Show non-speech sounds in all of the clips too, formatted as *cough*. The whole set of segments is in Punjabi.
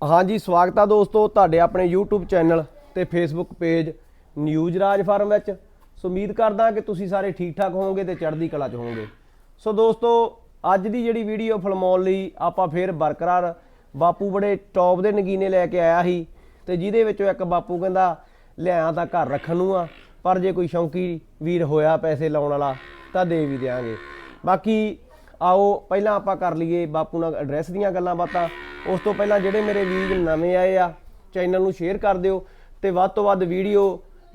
ਹਾਂਜੀ, ਸਵਾਗਤ ਆ ਦੋਸਤੋ ਤੁਹਾਡੇ ਆਪਣੇ YouTube ਚੈਨਲ ਤੇ Facebook page news Raj farm ਵਿੱਚ। ਸੋ ਉਮੀਦ ਕਰਦਾ ਕਿ ਤੁਸੀਂ ਸਾਰੇ ਠੀਕ ਠਾਕ ਹੋਵੋਗੇ ਤੇ ਚੜ੍ਹਦੀ ਕਲਾ 'ਚ ਹੋਵੋਗੇ। ਸੋ ਦੋਸਤੋ, ਅੱਜ ਦੀ ਜਿਹੜੀ ਵੀਡੀਓ ਫਿਲਮਾਉਣ ਲਈ ਆਪਾਂ ਫੇਰ ਬਰਕਰਾਰ ਬਾਪੂ ਬੜੇ ਟੌਪ ਦੇ ਨਗੀਨੇ ਲੈ ਕੇ ਆਇਆ ਸੀ ਤੇ ਜਿਹਦੇ ਵਿੱਚੋਂ ਇੱਕ ਬਾਪੂ ਕਹਿੰਦਾ ਲਿਆਂ ਤਾਂ ਘਰ ਰੱਖਣ ਨੂੰ ਆ, ਪਰ ਜੇ ਕੋਈ ਸ਼ੌਂਕੀ ਵੀਰ ਹੋਇਆ ਪੈਸੇ ਲਾਉਣ ਵਾਲਾ, ਤਾਂ ਦੇ ਵੀ ਦਿਆਂਗੇ। ਬਾਕੀ ਆਓ, ਪਹਿਲਾਂ ਆਪਾਂ ਕਰ ਲਈਏ ਬਾਪੂ ਨਾਲ ਐਡਰੈਸ ਦੀਆਂ ਗੱਲਾਂ ਬਾਤਾਂ। ਉਸ ਤੋਂ ਪਹਿਲਾਂ ਜਿਹੜੇ ਮੇਰੇ ਵੀਰ ਨਵੇਂ ਆਏ ਆ ਚੈਨਲ ਨੂੰ ਸ਼ੇਅਰ ਕਰ ਦਿਓ ਤੇ ਵੱਧ ਤੋਂ ਵੱਧ ਵੀਡੀਓ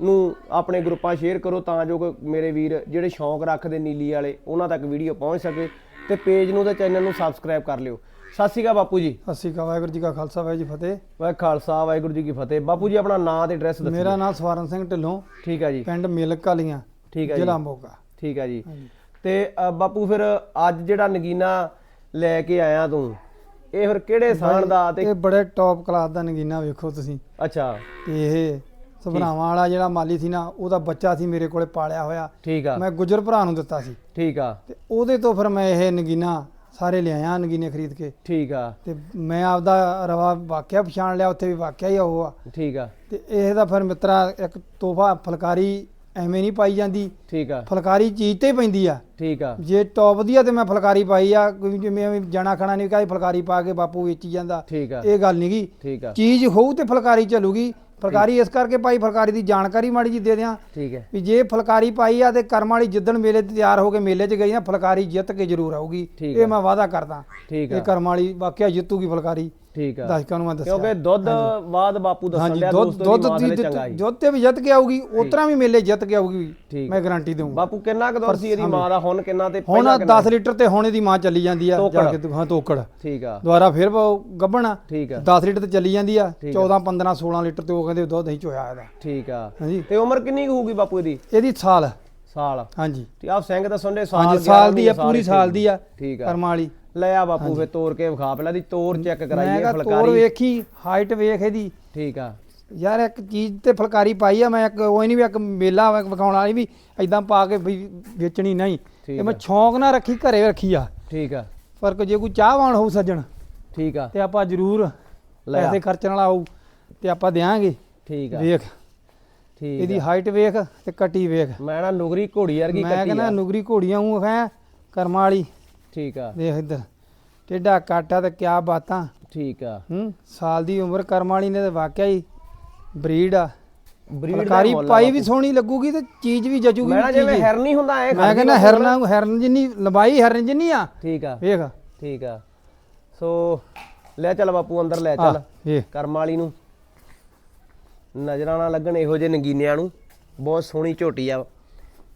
ਨੂੰ ਆਪਣੇ ਗਰੁੱਪਾਂ ਸ਼ੇਅਰ ਕਰੋ ਤਾਂ ਜੋ ਮੇਰੇ ਵੀਰ ਜਿਹੜੇ ਸ਼ੌਂਕ ਰੱਖਦੇ ਨੀਲੀ ਵਾਲੇ ਉਹਨਾਂ ਤੱਕ ਵੀਡੀਓ ਪਹੁੰਚ ਸਕੇ ਤੇ ਪੇਜ ਨੂੰ ਤੇ ਚੈਨਲ ਨੂੰ ਸਬਸਕ੍ਰਾਈਬ ਕਰ ਲਿਓ। ਸਤਿ ਸ਼੍ਰੀ ਅਕਾਲ ਬਾਪੂ ਜੀ। ਸਤਿ ਸ਼੍ਰੀ ਅਕਾਲ ਵਾਹਿਗੁਰੂ ਜੀ ਕਾ ਖਾਲਸਾ ਵਾਹਿਗੁਰੂ ਜੀ ਫਤਿਹ। ਵਾਹਿ ਖਾਲਸਾ ਵਾਹਿਗੁਰੂ ਜੀ ਕੀ ਫਤਿਹ। ਬਾਪੂ ਜੀ ਆਪਣਾ ਨਾਂ ਤੇ ਐਡਰੈਸ ਦੱਸੋ ਮੇਰਾ ਨਾਮ ਸਵਾਰਨ ਸਿੰਘ ਢਿੱਲੋਂ ਠੀਕ ਆ ਜੀ। ਪਿੰਡ ਮਿਲਕ ਕਾਲੀਆਂ ਠੀਕ ਆ ਜੀ। ਜ਼ਿਲ੍ਹਾ ਮੋਗਾ। ਠੀਕ ਆ ਜੀ। ਤੇ ਬਾਪੂ ਫਿਰ ਅੱਜ ਜਿਹੜਾ ਨਗੀਨਾ ਲੈ ਕੇ ਆਇਆ ਤੂੰ ਇਹ ਫਿਰ ਕਿਹੜੇ ਸਾਣ ਦਾ ਤੇ ਇਹ ਬੜੇ ਟੌਪ ਕਲਾਸ ਦਾ ਨਗੀਨਾ ਵੇਖੋ ਤੁਸੀਂ। ਅੱਛਾ। ਤੇ ਇਹ ਸਭਰਾਵਾਂ ਵਾਲਾ ਜਿਹੜਾ ਮਾਲੀ ਸੀ ਨਾ ਉਹਦਾ ਬੱਚਾ ਸੀ ਮੇਰੇ ਕੋਲੇ ਪਾਲਿਆ ਹੋਇਆ। ਠੀਕ ਆ। ਮੈਂ ਗੁਜਰ ਭਰਾ ਨੂੰ ਦਿੱਤਾ ਸੀ। ਠੀਕ ਆ। ਤੇ ਉਹਦੇ ਤੋਂ ਫਿਰ ਮੈਂ ਇਹ ਨਗੀਨਾ ਸਾਰੇ ਲਿਆਇਆ ਨਗੀਨੇ ਖਰੀਦ ਕੇ। ਠੀਕ ਆ। ਤੇ ਮੈਂ ਆਪਦਾ ਰਵਾ ਵਾਕਿਆ ਪਛਾਣ ਲਿਆ ਉੱਥੇ ਵੀ ਵਾਕਿਆ ਹੀ ਉਹ ਆ। ਠੀਕ ਆ। ਤੇ ਇਹ ਦਾ ਫਿਰ ਮਿੱਤਰਾ ਇੱਕ ਤੋਹਫਾ ਫਲਕਾਰੀ ਐਵੇਂ ਨਹੀਂ ਪਾਈ ਜਾਂਦੀ। ਠੀਕ ਆ। ਫਲਕਾਰੀ ਚੀਜ਼ ਤੇ ਹੀ ਪੈਂਦੀ ਆ। ਠੀਕ ਆ। ਜੇ ਟੌਪ ਦੀ ਆ ਤੇ ਮੈਂ ਫਲਕਾਰੀ ਪਾਈ ਆ ਕੋਈ ਜਿਵੇਂ ਐਵੇਂ ਜਾਣਾ ਖਾਣਾ ਨਹੀਂ ਕਾਹੀ ਫਲਕਾਰੀ ਪਾ ਕੇ ਬਾਪੂ ਵੇਚੀ ਜਾਂਦਾ ਠੀਕ ਆ। ਇਹ ਗੱਲ ਨਹੀਂਗੀ ਠੀਕ ਆ। ਚੀਜ਼ ਹੋਊ ਤੇ ਫਲਕਾਰੀ ਚੱਲੂਗੀ। ਫਲਕਾਰੀ ਇਸ ਕਰਕੇ ਪਾਈ ਫਲਕਾਰੀ ਦੀ ਜਾਣਕਾਰੀ ਮਾੜੀ ਜੀ ਦੇ ਦਿਆਂ ਠੀਕ ਹੈ ਵੀ ਜੇ ਫਲਕਾਰੀ ਪਾਈ ਆ ਤੇ ਕਰਮ ਵਾਲੀ ਜਿੱਦਣ ਮੇਲੇ ਤੇ ਤਿਆਰ ਹੋ ਕੇ ਮੇਲੇ 'ਚ ਗਈ ਨਾ ਫਲਕਾਰੀ ਜਿੱਤ ਕੇ ਜ਼ਰੂਰ ਆਊਗੀ। ਇਹ। ਮੈਂ ਵਾਅਦਾ ਕਰਦਾ। ਠੀਕ ਇਹ ਕਰਮ ਵਾਲੀ ਵਾਕਿਆ ਜਿੱਤੂਗੀ ਫਲਕਾਰੀ। ਠੀਕ ਆ। ਦਰਸ਼ਕਾਂ ਨੂੰ ਮੈਂ ਦੱਸਿਆ। ਕਿਉਂਕਿ ਦੁੱਧ ਬਾਅਦ ਬਾਪੂ ਦੱਸਣ ਲਿਆ ਦੋਸਤੋ ਦੁੱਧ ਦੀ ਦੀ ਦੇ ਦੁੱਧ ਤੇ ਵੀ ਜਿੱਤ ਕੇ ਆਊਗੀ ਉਤਰਾ ਵੀ ਮੇਲੇ ਜਿੱਤ ਕੇ ਆਊਗੀ। ਮੈਂ ਗਾਰੰਟੀ ਦਊਂਗਾ। ਬਾਪੂ ਕਿੰਨਾ ਕੁ ਦੁੱਧ ਸੀ ਇਹਦੀ ਮਾਂ ਦਾ? ਹੁਣ ਕਿੰਨਾ ਤੇ ਹੁਣ ਪਹਿਲਾਂ ਕਿੰਨਾ? 10 ਲੀਟਰ ਤੇ ਹੁਣ ਇਹਦੀ ਮਾਂ ਚੱਲੀ ਜਾਂਦੀ ਆ। ਜਾ ਕੇ ਹਾਂ ਤੋਕੜ। ਠੀਕ ਆ। ਦੁਬਾਰਾ ਫਿਰ ਗੱਬਣਾ ਠੀਕ ਆ। 10 ਲੀਟਰ ਤੇ ਚੱਲੀ ਜਾਂਦੀ ਆ ਠੀਕ ਆ। 14 15 16 ਲੀਟਰ ਤੇ ਉਹ ਕਹਿੰਦੇ ਦੁੱਧ ਨਹੀਂ ਚੋਇਆ ਇਹਦਾ। ਠੀਕ ਆ। ਹਾਂਜੀ। ਤੇ ਉਮਰ ਕਿੰਨੀ ਹੋਊਗੀ ਬਾਪੂ ਇਹਦੀ? ਇਹਦੀ ਸਾਲ। ਸਾਲ। ਹਾਂਜੀ। ਤੇ ਆਹ ਸਿੰਘ ਦਾ ਸੁਣਦੇ ਸਾਲ ਹਾਂਜੀ 11 ਸਾਲ ਦੀ ਆ ਪੂਰੀ ਸਾਲ ਦੀ ਆ ਠੀਕ ਆ। ਕਰਮਾਂ ਵਾਲੀ। ਲੈ ਆ ਬਾਪੂ ਫੇ ਤੋੜ ਕੇ ਵਿਖਾ ਪਹਿਲਾਂ ਦੀ ਤੋੜ ਚੈੱਕ ਮੈਂ ਕਰਾਈਏ ਫਲਕਾਰੀ। ਵੇਖੀ ਹਾਈਟ ਵੇਖ ਇਹਦੀ। ਠੀਕ ਆ। ਯਾਰ ਇੱਕ ਚੀਜ਼ ਤੇ ਫਲਕਾਰੀ ਪਾਈ ਆ ਮੈਂ ਇੱਕ ਉਹ ਨਹੀਂ ਵੀ ਇੱਕ ਮੇਲਾ ਵਿਖਾਉਣ ਵਾਲੀ ਵੀ ਐਦਾਂ ਪਾ ਕੇ ਵੀ ਵੇਚਣੀ ਨਹੀਂ। ਇਹ ਮੈਂ। ਸ਼ੌਂਕ ਨਾਲ ਰੱਖੀ ਘਰੇ ਰੱਖੀ ਆ। ਠੀਕ ਆ। ਫ਼ਰਕ ਜੇ ਕੋਈ ਚਾਹਵਾਨ ਹੋਊ ਸੱਜਣ ਠੀਕ ਆ। ਤੇ ਆਪਾਂ ਜ਼ਰੂਰ। ਪੈਸੇ ਖਰਚਣ ਵਾਲਾ ਹੋਊ ਤੇ ਆਪਾਂ ਦੇਾਂਗੇ ਠੀਕ ਆ। ਵੇਖ। ਠੀਕ ਇਹਦੀ ਹਾਈਟ ਵੇਖ ਤੇ ਕੱਟੀ ਵੇਖ। ਮੈਂ ਨਾ ਨੁਗਰੀ ਘੋੜੀ ਵਰਗੀ ਮੈਂ ਕੱਟੀ ਕਹਿੰਦਾ ਆ। ਨੁਗਰੀ ਘੋੜੀਆਂ ਨੂੰ ਹੈ ਕਰਮਾਂ ਵਾਲੀ। ਠੀਕ ਆ। ਦੇਖ ਇੱਧਰ। ਟੇਡਾ ਕਾਟਾ ਤੇ ਕਿਆ ਬਾਤਾਂ। ਠੀਕ ਆ। ਹੂੰ ਸਾਲ ਦੀ ਉਮਰ ਕਰਮਾਂ ਵਾਲੀ ਨੇ ਤੇ ਵਾਕਿਆ ਹੀ ਬਰੀਡ ਆ। ਬਰੀਡ ਫਲਕਾਰੀ ਪਾਈ ਵੀ ਸੋਹਣੀ ਲੱਗੂਗੀ ਤੇ ਚੀਜ਼ ਵੀ ਜਚੂਗੀ ਮੈਂ ਵੀ ਜਿਵੇਂ। ਹੈਰਨੀ ਹੁੰਦਾ ਐ ਮੈਂ ਕਹਿੰਦਾ ਹਰਨ ਹਰਨ ਜਿੰਨੀ ਲੰਬਾਈ ਹਰਨ ਜਿੰਨੀ ਆ। ਠੀਕ ਆ। ਵੇਖ। ਠੀਕ ਆ। ਸੋ ਲੈ ਚੱਲ ਬਾਪੂ ਅੰਦਰ ਲੈ ਚੱਲ। ਕਰਮ ਵਾਲੀ ਨੂੰ। ਨਜ਼ਰਾਂ ਨਾ ਲੱਗਣ ਇਹੋ ਜਿਹੇ ਨਗੀਨਿਆਂ ਨੂੰ। ਬਹੁਤ ਸੋਹਣੀ ਝੋਟੀ ਆ।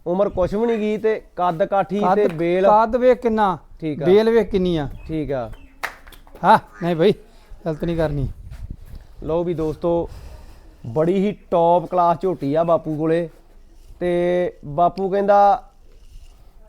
ਉਮਰ ਕੁਛ ਵੀ ਨਹੀਂ ਗਈ ਤੇ ਕੱਦ ਕਾਠੀ ਤੇ ਬੇਲ। ਕੱਦ ਵੇਖ ਕਿੰਨਾ। ਠੀਕ ਆ। ਬੇਲ ਵੇਖ ਕਿੰਨੀ ਆ। ਠੀਕ ਆ। ਹਾਂ ਨਹੀਂ ਭਾਈ ਗਲਤ ਨਹੀਂ ਕਰਨੀ। ਲਓ ਵੀ ਦੋਸਤੋ ਬੜੀ ਹੀ ਟੌਪ ਕਲਾਸ ਝੋਟੀ ਆ ਬਾਪੂ ਕੋਲੇ। ਤੇ ਬਾਪੂ ਕਹਿੰਦਾ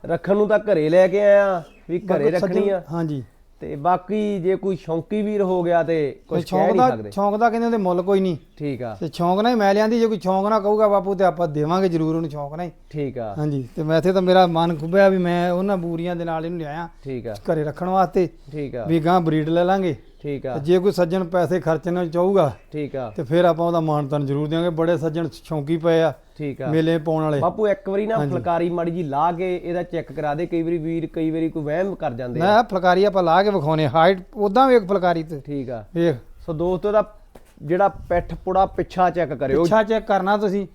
ਰੱਖਣ ਨੂੰ ਤਾਂ ਘਰੇ ਲੈ ਕੇ ਆਇਆ ਵੀ ਘਰੇ ਰੱਖਣੀ ਆ। ਹਾਂਜੀ। ਤੇ ਬਾਕੀ ਜੇ ਕੋਈ ਸ਼ੌਂਕੀ ਵੀਰ ਹੋ ਗਿਆ ਤੇ ਕੁਝ ਕਹਿ ਸ਼ੌਂਕ ਨਹੀਂ ਦਾ ਸਕਦੇ। ਸ਼ੌਂਕ ਦਾ ਕਹਿੰਦੇ ਉਹਦੇ ਮੁੱਲ ਕੋਈ ਨਹੀਂ। ਠੀਕ ਆ। ਤੇ ਸ਼ੌਂਕ ਨਾਲ ਹੀ ਮੈਂ ਲਿਆਂਦੀ ਜੇ ਕੋਈ ਸ਼ੌਂਕ ਨਾ ਕਹੂਗਾ ਬਾਪੂ ਤੇ ਆਪਾਂ ਦੇਵਾਂਗੇ ਜ਼ਰੂਰ ਉਹਨੂੰ ਸ਼ੌਂਕ ਨਾਲ ਹੀ। ਠੀਕ ਆ। ਹਾਂਜੀ ਤੇ ਮੈਂ ਇੱਥੇ ਤਾਂ ਮੇਰਾ ਮਨ ਖੁੱਬਿਆ ਵੀ ਮੈਂ ਉਹਨਾਂ ਬੂਰੀਆਂ ਦੇ ਨਾਲ ਇਹਨੂੰ ਲਿਆਇਆ। ਠੀਕ ਆ। ਘਰੇ ਰੱਖਣ ਵਾਸਤੇ ਠੀਕ ਆ। ਵੀ ਗਾਂ ਬਰੀਡ ਲੈ ਲਾਂਗੇ। ਠੀਕ ਆ। ਤੇ ਜੇ ਕੋਈ ਸੱਜਣ ਪੈਸੇ ਖਰਚਣਾ ਚਾਹੂਗਾ ਠੀਕ ਆ। ਤੇ ਫਿਰ ਆਪਾਂ ਉਹਦਾ ਮਾਣ ਤਾਣ ਜ਼ਰੂਰ ਦਿਆਂਗੇ। ਬੜੇ ਸੱਜਣ ਸ਼ੌਂਕੀ ਪਏ ਆ ਠੀਕ ਆ। ਮੇਲੇ ਪਾਉਣ ਵਾਲੇ। ਬਾਪੂ ਇੱਕ ਵਾਰੀ ਨਾ ਫੁਲਕਾਰੀ ਮਾੜੀ ਜੀ ਲਾ ਕੇ ਇਹਦਾ ਚੈੱਕ ਕਰਾ ਦੇ। ਕਈ ਵਾਰੀ ਵੀਰ ਕਈ ਵਾਰੀ ਕੋਈ ਵਹਿਮ ਕਰ ਜਾਂਦੇ ਆ। ਮੈਂ ਫੁਲਕਾਰੀ ਆਪਾਂ ਲਾ ਕੇ ਵਿਖਾਉਨੇ ਹਾਈਟ ਉਦਾਂ ਵੇਖ ਫੁਲਕਾਰੀ ਤੇ। ਠੀਕ ਆ। ਵੇਖ। ਸੋ ਦੋਸਤੋ ਦਾ ਜਿਹੜਾ ਪਿੱਠ ਪੁੜਾ ਪਿੱਛਾ ਚੈੱਕ ਕਰਿਓ। ਪਿੱਛਾ ਚੈੱਕ ਕਰਨਾ ਤੁਸੀਂ।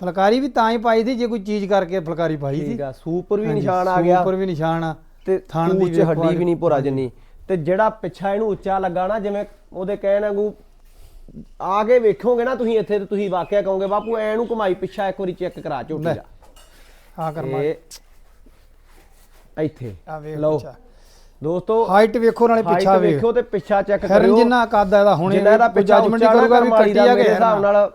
ਫੁਲਕਾਰੀ ਵੀ ਤਾਂ ਹੀ ਪਾਈ ਸੀ ਜੇ ਕੋਈ ਚੀਜ਼ ਕਰਕੇ ਫੁਲਕਾਰੀ ਪਾਈ ਸੀ। ਠੀਕ ਆ। ਸੂਪਰ ਵੀ ਨਿਸ਼ਾਨ ਆ ਗਿਆ। ਉੱਪਰ ਵੀ ਨਿਸ਼ਾਨ ਆ। ਤੇ ਥਣ ਦੀ ਹੱਡੀ ਵੀ ਨਹੀਂ ਭੁਰਾ। ਜਿੰਨੀ। ਤੇ ਜਿਹੜਾ ਪਿੱਛਾ ਇਹਨੂੰ ਉੱਚਾ ਲੱਗਾ ਨਾ ਜਿਵੇਂ ਉਹਦੇ ਕਹਿਣ ਵਾਂਗੂ ਆ ਕੇ ਵੇਖੋਗੇ ਨਾ ਤੁਸੀਂ ਇੱਥੇ ਤੇ ਤੁਸੀਂ ਵਾਕਿਆ ਕਹੋਗੇ ਬਾਪੂ ਐ ਨੂੰ ਘੁਮਾਈ ਪਿੱਛਾ ਇੱਕ ਵਾਰੀ ਚੈੱਕ ਕਰਾ ਝੋਟੀ ਦਾ। ਆ ਕਰਮਾ ਇੱਥੇ। ਆ ਵੇਖ ਲਓ। ਦੋਸਤੋ ਹਾਈਟ ਵੇਖੋ ਨਾਲੇ ਪਿੱਛਾ ਵੇਖ। ਤੇ ਪਿੱਛਾ ਚੈੱਕ ਕਰਿਓ। ਜਿੰਨਾ ਕੱਦ ਇਹਦਾ ਹੁਣੇ ਜਿੰਨਾ ਇਹਦਾ ਪਿੱਛਾ ਕਰੂਗਾ ਵੀ ਕੱਟੀ ਆ ਗਿਆ ਹਿਸਾਬ ਨਾਲ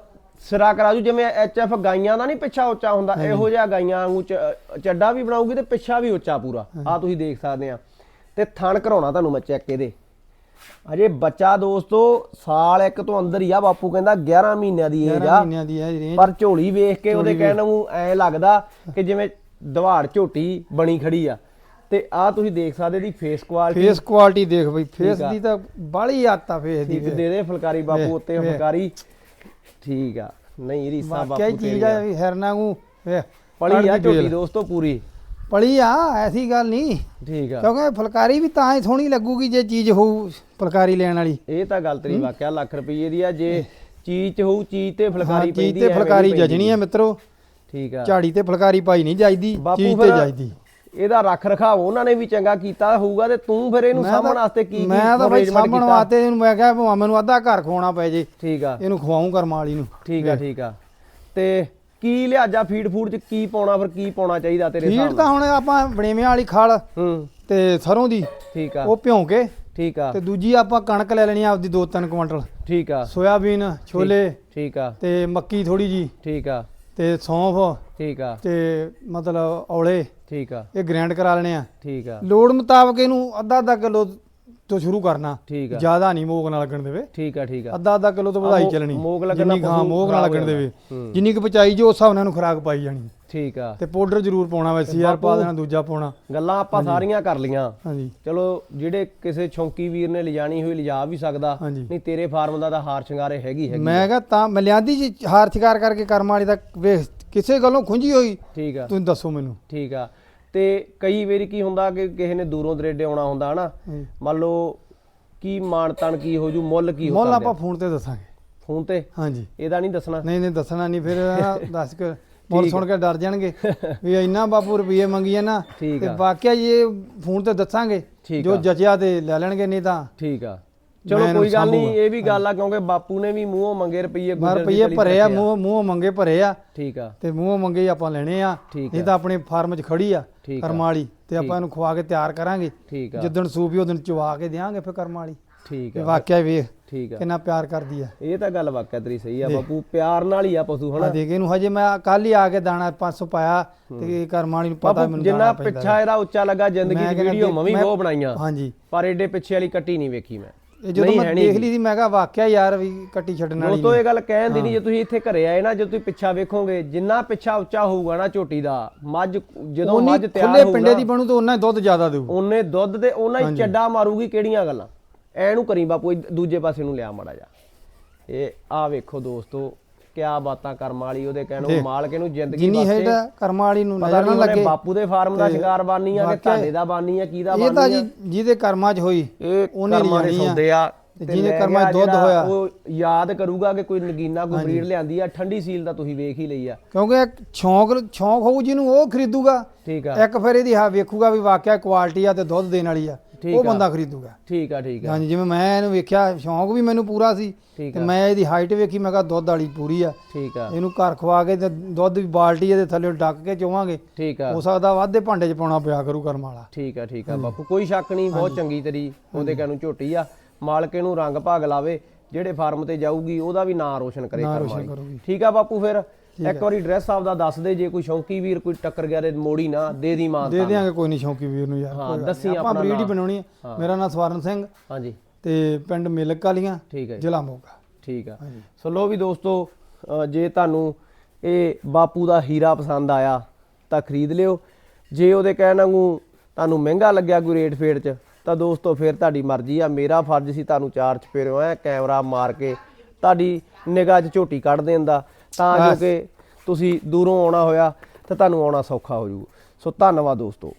ਸਿਰਾ ਕਰਾ ਜੂ ਜਿਵੇਂ ਐਚਐਫ ਗਾਈਆਂ ਦਾ ਨਹੀਂ ਪਿੱਛਾ ਉੱਚਾ ਹੁੰਦਾ ਇਹੋ ਜਿਹਾ ਗਾਈਆਂ ਵਾਂਗੂ ਚੱਡਾ ਵੀ ਬਣਾਉਗੀ ਤੇ ਪਿੱਛਾ ਵੀ ਉੱਚਾ ਪੂਰਾ। ਆ ਤੁਸੀਂ ਦੇਖ ਸਕਦੇ ਆ। ਤੇ ਥਣ ਕਰਾਉਣਾ ਤੁਹਾਨੂੰ ਮੈਂ ਚੈੱਕ ਇਹਦੇ। ਅਜੇ ਬੱਚਾ ਦੋਸਤੋ ਸਾਲ ਇੱਕ ਤੋਂ ਅੰਦਰ ਹੀ ਆ ਬਾਪੂ ਕਹਿੰਦਾ 11 ਮਹੀਨਿਆਂ ਦੀ ਏਜ 11 ਆ ਮਹੀਨਿਆਂ ਦੀ ਰੇਂਜ ਪਰ ਝੋਲੀ ਵੇਖ ਕੇ ਉਹਦੇ ਕਹਿਣ ਨੂੰ ਐ ਲੱਗਦਾ ਕਿ ਜਿਵੇਂ ਦਵਾੜ ਝੋਟੀ ਬਣੀ ਖੜੀ ਆ। ਤੇ ਆ ਤੁਸੀਂ ਦੇਖ ਸਕਦੇ ਦੀ ਫੇਸ ਕੁਆਲਿਟੀ ਫੇਸ ਕੁਆਲਿਟੀ ਦੇਖ ਬਈ ਫੇਸ। ਦੀ ਤਾਂ ਬਾਹਲੀ ਆਤਾ ਫੇਸ ਦੀ ਦੇ ਦੇ ਫੁਲਕਾਰੀ ਬਾਪੂ ਉੱਤੇ। ਫੁਲਕਾਰੀ। ਠੀਕ ਆ। ਨਹੀਂ ਰੀਸਾ ਬਾਪੂ ਚੀਜ਼ ਤੇਰੀ ਆ। ਵੀ ਹਿਰਨਾ ਨੂੰ ਪਲੀ ਆ ਝੋਟੀ ਬੇਲ। ਦੋਸਤੋ ਪੂਰੀ। ਪਲੀ ਆ ਐਸੀ ਗੱਲ ਨਹੀਂ। ਠੀਕ ਆ। ਕਿਉਂਕਿ ਫੁਲਕਾਰੀ ਵੀ ਤਾਂ ਹੀ ਸੋਹਣੀ ਲੱਗੂਗੀ ਜੇ ਚੀਜ਼ ਹੋਊ ਫੁਲਕਾਰੀ ਲੈਣ ਵਾਲੀ। ਇਹ ਤਾਂ ਗੱਲ ਤੇਰੀ ਵਾਕਿਆ ਲੱਖ ਰੁਪਏ ਦੀ ਆ ਜੇ ਚੀਜ਼ ਚ ਹੋਊ ਚੀਜ਼ ਤੇ ਹਾਂ ਫੁਲਕਾਰੀ ਚੀਜ਼ ਪੈਂਦੀ ਤੇ ਐਵੇਂ ਨੀ ਫੁਲਕਾਰੀ। ਜਜਣੀ ਆ ਮਿੱਤਰੋ। ਠੀਕ ਆ। ਝਾੜੀ ਤੇ ਫੁਲਕਾਰੀ ਪਾਈ ਨਹੀਂ ਜਾਈਦੀ ਚੀਜ਼ ਤੇ ਜਾਈਦੀ। ਇਹਦਾ ਰੱਖ ਰਖਾਵ ਉਹਨਾਂ ਨੇ ਵੀ ਚੰਗਾ ਕੀਤਾ ਹੋਊਗਾ ਤੇ ਤੂੰ ਫਿਰ ਇਹਨੂੰ ਤਾਂ- ਵਾਸਤੇ ਕੀ ਮੈਂ ਤਾਂ ਬਈ ਕੀਤਾ? ਵਾਸਤੇ ਇਹਨੂੰ ਮੈਂ ਕਿਹਾ ਮੈਨੂੰ ਅੱਧਾ ਘਰ ਖਵਾਉਣਾ ਪੈ ਜੇ। ਠੀਕ ਆ। ਇਹਨੂੰ ਖਵਾਉਂ ਕਰਮਾਂ ਵਾਲੀ ਨੂੰ। ਠੀਕ ਆ ਠੀਕ ਆ। ਤੇ ਕੀ ਲਿਆਜਾ ਫੀਡ ਫੂਡ ਚ ਕੀ ਪਾਉਣਾ ਫਿਰ ਕੀ ਪਾਉਣਾ ਚਾਹੀਦਾ ਤੇਰੇ ਫੀਡ ਹਿਸਾਬ ਤਾਂ ਨਾਲ? ਹੁਣ ਆਪਾਂ ਬੜੇਵਿਆਂ ਵਾਲੀ ਖਲ ਹੂੰ। ਤੇ ਸਰੋਂ ਦੀ ਠੀਕ ਆ। ਉਹ ਭਿਉਂ ਕੇ ਠੀਕ ਆ। ਤੇ ਦੂਜੀ ਆਪਾਂ ਕਣਕ ਲੈ ਲੈਣੀ ਆ ਆਪਦੀ 2-3 ਕੁਇੰਟਲ ਠੀਕ ਆ। ਸੋਇਆਬੀਨ ਛੋਲੇ ਠੀਕ ਆ। ਤੇ ਮੱਕੀ ਥੋੜੀ ਜੀ। ਠੀਕ ਆ। ਤੇ ਸੌਂਫ ਠੀਕ ਆ। ਤੇ ਮਤਲਬ ਔਲੇ ਠੀਕ ਆ। ਇਹ ਗ੍ਰਾਈਂਡ ਕਰਾ ਲੈਣੇ ਆ। ਠੀਕ ਆ। ਲੋੜ ਮੁਤਾਬਕ ਇਹਨੂੰ ਅੱਧਾ ਅੱਧਾ ਕਿਲੋ ਤੋਂ ਸ਼ੁਰੂ ਕਰਨਾ ਠੀਕ ਆ। ਜ਼ਿਆਦਾ ਨਹੀਂ ਮੋਗ ਨਾਲ ਲੱਗਣ ਦੇਵੇ। ਠੀਕ ਆ ਠੀਕ ਆ। ਅੱਧਾ ਅੱਧਾ ਕਿਲੋ ਤੋਂ ਵਧਾਈ ਚੱਲਣੀ ਮੋਗ ਲੱਗਣ ਹਾਂ ਮੋਗ ਨਾਲ ਲੱਗਣ ਦੇਵੇ। ਜਿੰਨੀ ਕੁ ਪਚਾਈ ਜੋ ਉਸ ਹਿਸਾਬ ਨਾਲ ਖੁਰਾਕ ਪਾਈ ਜਾਣੀ। ਠੀਕ ਆ। ਤੇ ਪਾਊਡਰ ਜ਼ਰੂਰ ਪਾਉਣਾ ਵੈ ਸੀਆਰ ਪਾ ਦੇਣਾ ਦੂਜਾ ਪਾਉਣਾ। ਗੱਲਾਂ ਆਪਾਂ ਸਾਰੀਆਂ ਕਰ ਲੀਆਂ। ਹਾਂਜੀ। ਚਲੋ ਜਿਹੜੇ ਕਿਸੇ ਛੌਂਕੀ ਵੀਰ ਨੇ ਲਿਜਾਣੀ ਹੋਈ ਲਿਜਾ ਵੀ ਸਕਦਾ। ਨਹੀਂ ਤੇਰੇ ਫਾਰਮ ਦਾ ਤਾਂ ਹਾਰ ਸ਼ਿੰਗਾਰੇ ਹੈਗੀ ਹੈਗੀ ਮੈਂ ਕਿਹਾ ਤਾਂ ਮੈਂ ਲਿਆਂਦੀ ਜੀ ਹਾਰ ਸ਼ਿਕਾਰ ਕਰਕੇ ਕਰਮ ਵਾਲੀ ਦਾ ਵੇਖ ਕਿਸੇ ਗੱਲੋਂ ਖੁੰਝੀ ਹੋਈ। ਠੀਕ ਆ। ਤੁਸੀਂ ਦੱਸੋ ਮੈਨੂੰ। ਠੀਕ ਆ। ਤੇ ਕਈ ਵਾਰੀ ਕੀ ਹੁੰਦਾ ਕਿ ਕਿਸੇ ਨੇ ਦੂਰੋਂ ਦਰੇਡੇ ਆਉਣਾ ਹੁੰਦਾ ਹਨਾ। ਮੰਨ ਲਓ ਕੀ ਮਾਣ ਤਾਣ ਕੀ ਹੋ ਜੂ ਮੁੱਲ ਕੀ ਹੋ ਮੁੱਲ ਆਪਾਂ ਫੋਨ ਤੇ ਦੱਸਾਂਗੇ। ਫੋਨ ਤੇ? ਹਾਂਜੀ। ਇਹਦਾ ਨਹੀਂ ਦੱਸਣਾ? ਨਹੀਂ ਨਹੀਂ ਦੱਸਣਾ ਨਹੀਂ ਫਿਰ *laughs* ਦੱਸ ਕੇ ਮੁੱਲ ਸੁਣ ਕੇ ਡਰ ਜਾਣਗੇ ਵੀ ਇੰਨਾ ਬਾਪੂ ਰੁਪਏ ਮੰਗੀਏ ਨਾ ਤੇ। ਵਾਕਿਆ ਇਹ ਫੋਨ ਤੇ ਦੱਸਾਂਗੇ ਜੋ। ਜਚਿਆ ਤੇ ਲੈ ਲੈਣਗੇ ਨਹੀਂ ਤਾਂ। ਠੀਕ ਆ। ਚਲੋ ਕੋਈ ਗੱਲ ਨਹੀਂ। ਇਹ ਵੀ ਗੱਲ ਆ ਕਿਉਂਕਿ ਬਾਪੂ ਨੇ ਵੀ ਮੂੰਹੋਂ ਮੰਗੇ ਰੁਪਈਏ ਗੁੱਜਰ ਭਲੀ ਭਰੇ ਆ ਮੂੰਹ ਮੂੰਹ ਮੰਗੇ ਭਰੇ ਆ। ਠੀਕ ਆ। ਤੇ ਮੂੰਹ ਮੰਗੇ ਆਪਾਂ ਲੈਣੇ ਆ। ਇਹ ਤਾਂ ਆਪਣੇ ਫਾਰਮ 'ਚ ਖੜੀ ਆ ਠੀਕ ਆ। ਕਰਮਾਂ ਵਾਲੀ ਤੇ ਆਪਾਂ ਇਹਨੂੰ ਖਵਾ ਕੇ ਤਿਆਰ ਕਰਾਂਗੇ। ਜਿੱਦਣ ਸੂਪੀ ਉਦੋਂ ਚਵਾ ਕੇ ਦੇਾਂਗੇ ਫਿਰ ਕਰਮਾਂ ਵਾਲੀ ਠੀਕ ਆ। ਵਾਕਿਆ ਵੇਖ ਠੀਕ ਆ। ਕਿੰਨਾ ਪਿਆਰ ਕਰਦੀ ਆ। ਇਹ ਤਾਂ ਗੱਲ ਵਾਕਿਆ ਤੇਰੀ ਸਹੀ ਆ ਬਾਪੂ ਪਿਆਰ ਨਾਲ ਹੀ ਆ ਪਸ਼ੂ ਹਨਾ? ਦੇਖ ਇਹਨੂੰ ਹਜੇ ਮੈਂ ਕੱਲ ਹੀ ਆ ਕੇ ਦਾਣਾ 500 ਪਾਇਆ ਤੇ ਇਹ ਕਰਮਾਂ ਵਾਲੀ ਨੂੰ ਪਤਾ ਮੈਨੂੰ ਜਿੰਨਾ ਪਿੱਛਾ ਇਹਦਾ ਉੱਚਾ ਲੱਗਾ ਜ਼ਿੰਦਗੀ ਦੀ ਵੀਡੀਓ ਮੈਂ ਵੀ ਬਹੁਤ ਬਣਾਈਆਂ। ਹਾਂਜੀ। ਪਰ ਏਡੇ ਪਿੱਛੇ ਵਾਲੀ ਕੱਟੀ ਨਹੀਂ ਵੇਖੀ ਮੈਂ। ਇਹ ਜਦੋਂ ਨਹੀਂ ਮੈਂ ਹੈ ਦੇਖ ਲਈ ਸੀ ਮੈਂ ਕਿਹਾ ਵਾਕਿਆ ਯਾਰ ਵੀ ਕੱਟੀ ਛੱਡਣ ਵਾਲੀ ਦੋਸਤੋ ਇਹ ਗੱਲ ਕਹਿਣ ਦੀ ਨਹੀਂ ਜੇ ਤੁਸੀਂ ਇੱਥੇ ਘਰੇ ਆਏ ਨਾ ਜੇ ਤੁਸੀਂ ਪਿੱਛਾ ਵੇਖੋਗੇ ਜਿੰਨਾ ਪਿੱਛਾ ਉੱਚਾ ਹੋਊਗਾ ਨਾ ਝੋਟੀ ਦਾ ਮੱਝ ਜਦੋਂ ਉਨੀ ਮੱਝ ਤਿਆਰ ਖੁੱਲੇ ਹੋਊ ਪਿੰਡੇ ਨਾ, ਦੀ ਬਣੂ ਤਾਂ ਉਹਨਾਂ ਦੁੱਧ ਜ਼ਿਆਦਾ ਦੇਊ। ਉਹਨੇ ਦੁੱਧ ਤੇ ਉਹਨਾਂ ਹੀ ਚੱਡਾ ਮਾਰੂਗੀ ਕਿਹੜੀਆਂ ਗੱਲਾਂ। ਐ ਨੂੰ ਕਰੀ ਬਾਪੂ ਇਹ ਦੂਜੇ ਪਾਸੇ ਨੂੰ ਲਿਆ ਮਾੜਾ ਜਾ ਇਹ ਆ ਵੇਖੋ ਦੋਸਤੋ ਕਿਆ ਬਾਤਾਂ ਕਰਮ ਵਾਲੀ ਉਹਦੇ ਕਹਿਣੋਂ ਮਾਲਕ ਇਹਨੂੰ ਜ਼ਿੰਦਗੀ ਜਿੰਨੀ ਵਾਸਤੇ ਹੈਡ ਕਰਮਾਂ ਵਾਲੀ ਨੂੰ ਨਜ਼ਰ ਨਾ ਲੱਗੇ। ਬਾਪੂ ਦੇ ਫਾਰਮ ਦਾ ਸ਼ਿਕਾਰ ਬਾਨੀ ਆ ਕਿ ਤੁਹਾਡੇ ਦਾ ਬਾਨੀ ਆ ਕਿਹਦਾ ਇਹ ਤਾਂ ਬਾਨੀ ਜੀ ਜਿਹਦੇ ਕਰਮਾਂ 'ਚ ਹੋਈ ਉਹਨੇ ਆ। ਸੌਦੇ ਆ। ਜਿਹਦੇ ਕਰਮਾਂ 'ਚ ਦੁੱਧ ਹੋਇਆ। ਉਹ ਯਾਦ ਕਰੂਗਾ ਕਿ ਕੋਈ ਨਗੀਨਾ ਕੋਈ ਬਰੀਡ ਲਿਆਂਦੀ ਆ ਠੰਡੀ ਸੀਲ ਦਾ ਤੁਸੀਂ ਵੇਖ ਹੀ ਲਈ ਆ। ਕਿਉਂਕਿ ਸ਼ੌਂਕ ਸ਼ੌਂਕ ਹੋਊ ਜਿਹਨੂੰ ਉਹ ਖਰੀਦੂਗਾ ਠੀਕ ਆ। ਇੱਕ ਫਿਰ ਇਹਦੀ ਹਾਂ ਵੇਖੂਗਾ ਵੀ ਵਾਕਿਆ ਕੁਆਲਿਟੀ ਆ ਤੇ ਦੁੱਧ ਦੇਣ ਵਾਲੀ ਆ। ਠੀਕ ਉਹ ਆ। ਬੰਦਾ ਖਰੀਦੂਗਾ। ਠੀਕ ਆ ਠੀਕ ਆ। ਹਾਂਜੀ ਜਿਵੇਂ ਮੈਂ ਇਹਨੂੰ ਵੇਖਿਆ ਸ਼ੌਂਕ ਵੀ ਮੈਨੂੰ ਪੂਰਾ ਸੀ ਠੀਕ ਤੇ ਆ। ਮੈਂ ਇਹਦੀ ਹਾਈਟ ਵੇਖੀ ਮੈਂ ਕਿਹਾ ਦੁੱਧ ਵਾਲੀ ਪੂਰੀ ਆ। ਠੀਕ ਆ। ਇਹਨੂੰ ਘਰ ਖਵਾ ਕੇ ਤੇ ਦੁੱਧ ਵੀ ਬਾਲਟੀ ਇਹਦੇ ਥੱਲੇ ਡੱਕ ਕੇ ਚੋਵਾਂਗੇ। ਠੀਕ ਆ। ਹੋ ਸਕਦਾ ਵਾਧੇ ਭਾਂਡੇ 'ਚ ਪਾਉਣਾ ਪਿਆ ਕਰੂ ਕਰਮ ਵਾਲਾ। ਠੀਕ ਆ ਠੀਕ ਆ ਬਾਪੂ ਕੋਈ ਸ਼ੱਕ ਨਹੀਂ ਬਹੁਤ ਚੰਗੀ ਤੇਰੀ ਉਹਦੇ ਕਹਿ ਨੂੰ ਝੋਟੀ ਆ। ਮਾਲਕ ਇਹਨੂੰ ਰੰਗ ਭਾਗ ਲਾਵੇ ਜਿਹੜੇ ਫਾਰਮ ਤੇ ਜਾਊਗੀ ਉਹਦਾ ਵੀ ਨਾਂ ਰੋਸ਼ਨ ਕਰੇ ਨਾਂ ਕਰਮ ਰੋਸ਼ਨ ਵਾਲੀ। ਕਰੂਗੀ। ਠੀਕ ਆ ਬਾਪੂ ਫਿਰ। ਇੱਕ ਵਾਰੀ ਡਰੈਸ ਆਪਦਾ ਦੱਸ ਦੇ ਜੇ ਕੋਈ ਸ਼ੌਂਕੀ ਵੀਰ ਕੋਈ ਟੱਕਰ ਗਿਆ ਤੇ ਮੋੜੀ ਨਾ ਦੇ ਦੀ ਮਾਂ ਦੇ ਦਿਆਂਗੇ ਕੋਈ ਨਹੀਂ ਸ਼ੌਂਕੀ ਵੀਰ ਨੂੰ ਯਾਰ ਹਾਂ, ਦੱਸੀ। ਆਪਾਂ ਬਰੀਡ ਹੀ। ਬਣਾਉਣੀ ਆ ਮੇਰਾ ਨਾਮ ਸਵਰਨ ਸਿੰਘ ਹਾਂਜੀ। ਤੇ ਪਿੰਡ ਮਿਲਕ ਕਾਲੀਆਂ ਹੈ ਜ਼ਿਲ੍ਹਾ ਮੋਗਾ। ਠੀਕ ਆ। ਸੋ ਲੋ ਵੀ ਦੋਸਤੋ ਜੇ ਤੁਹਾਨੂੰ ਇਹ ਬਾਪੂ ਦਾ ਹੀਰਾ ਪਸੰਦ ਆਇਆ ਤਾਂ ਖਰੀਦ ਲਿਓ। ਜੇ ਉਹਦੇ ਕਹਿਣ ਵਾਂਗੂ ਤੁਹਾਨੂੰ ਮਹਿੰਗਾ ਲੱਗਿਆ ਕੋਈ ਰੇਟ ਫੇਟ ਚ ਤਾਂ ਦੋਸਤੋ ਫਿਰ ਤੁਹਾਡੀ ਮਰਜ਼ੀ ਆ। ਮੇਰਾ ਫਰਜ਼ ਸੀ ਤੁਹਾਨੂੰ ਚਾਰ ਚਪੇਰਿਓ ਐ ਕੈਮਰਾ ਮਾਰ ਕੇ ਤੁਹਾਡੀ ਨਿਗਾਹ 'ਚ ਝੋਟੀ ਕੱਢ ਦੇਣ ਦਾ। ਤਾਂ ਜੋ। ਕਿ ਤੁਸੀਂ ਦੂਰੋਂ ਆਉਣਾ ਹੋਇਆ ਤਾਂ ਤੁਹਾਨੂੰ ਆਉਣਾ ਸੌਖਾ ਹੋ ਜਾਊ ਸੋ ਧੰਨਵਾਦ ਦੋਸਤੋ